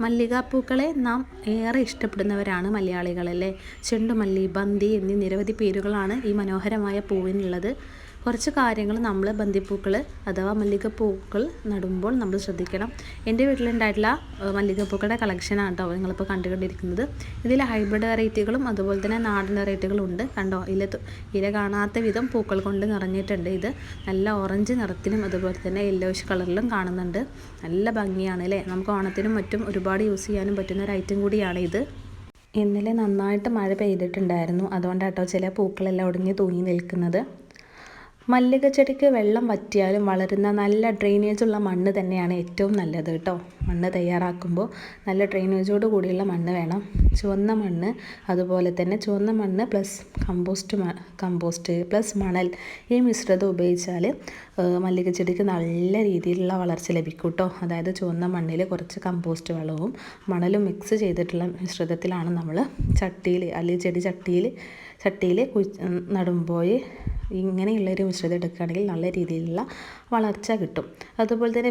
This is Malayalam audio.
മല്ലികാപ്പൂക്കളെ നാം ഏറെ ഇഷ്ടപ്പെടുന്നവരാണ് മലയാളികളല്ലേ? ചെണ്ടുമല്ലി ബന്തി എന്നീ നിരവധി പേരുകളാണ് ഈ മനോഹരമായ പൂവിനുള്ളത്. കുറച്ച് കാര്യങ്ങൾ നമ്മൾ ബന്ധിപ്പൂക്കൾ അഥവാ മല്ലികപ്പൂക്കൾ നടുമ്പോൾ നമ്മൾ ശ്രദ്ധിക്കണം. എന്റെ വീട്ടിലുണ്ടായിട്ടുള്ള മല്ലികപ്പൂക്കളുടെ കളക്ഷനാണ് കേട്ടോ നിങ്ങളിപ്പോൾ കണ്ടുകൊണ്ടിരിക്കുന്നത്. ഇതിൽ ഹൈബ്രിഡ് വെറൈറ്റികളും അതുപോലെ തന്നെ നാടൻ വെറൈറ്റികളും ഉണ്ട്. കണ്ടോ? ഇല ഇല കാണാത്ത വിധം പൂക്കൾ കൊണ്ട് നിറഞ്ഞിട്ടുണ്ട് ഇത്. നല്ല ഓറഞ്ച് നിറത്തിലും അതുപോലെ തന്നെ യെല്ലോയിഷ് കളറിലും കാണുന്നുണ്ട്. നല്ല ഭംഗിയാണ് അല്ലേ നമുക്ക് ഓണത്തിനും മറ്റും ഒരുപാട് യൂസ് ചെയ്യാനും പറ്റുന്ന ഒരു ഐറ്റം കൂടിയാണ് ഇത്. ഇന്നലെ നന്നായിട്ട് മഴ പെയ്തിട്ടുണ്ടായിരുന്നു. അതുകൊണ്ടാട്ടോ ചില പൂക്കളെല്ലാം ഒടിഞ്ഞ് തൂങ്ങി നിൽക്കുന്നത്. മല്ലിക ചെടിക്ക് വെള്ളം വറ്റിയാലും വളരുന്ന നല്ല ഡ്രെയിനേജ് ഉള്ള മണ്ണ് തന്നെയാണ് ഏറ്റവും നല്ലത് കേട്ടോ. മണ്ണ് തയ്യാറാക്കുമ്പോൾ നല്ല ഡ്രെയിനേജോട് കൂടിയുള്ള മണ്ണ് വേണം. ചുവന്ന മണ്ണ് അതുപോലെ തന്നെ ചുവന്ന മണ്ണ് പ്ലസ് കമ്പോസ്റ്റ് കമ്പോസ്റ്റ് പ്ലസ് മണൽ ഈ മിശ്രിതം ഉപയോഗിച്ചാൽ മല്ലിക ചെടിക്ക് നല്ല രീതിയിലുള്ള വളർച്ച ലഭിക്കും കേട്ടോ. അതായത് ചുവന്ന മണ്ണിൽ കുറച്ച് കമ്പോസ്റ്റ് വളവും മണലും മിക്സ് ചെയ്തിട്ടുള്ള മിശ്രിതത്തിലാണ് നമ്മൾ ചട്ടിയിൽ അല്ലെങ്കിൽ ചെടി ചട്ടിയിൽ ചട്ടിയിൽ കുഴി നടുമ്പോൾ ഇങ്ങനെയുള്ളൊരു മിശ്രിതം എടുക്കുകയാണെങ്കിൽ നല്ല രീതിയിലുള്ള വളർച്ച കിട്ടും. അതുപോലെ തന്നെ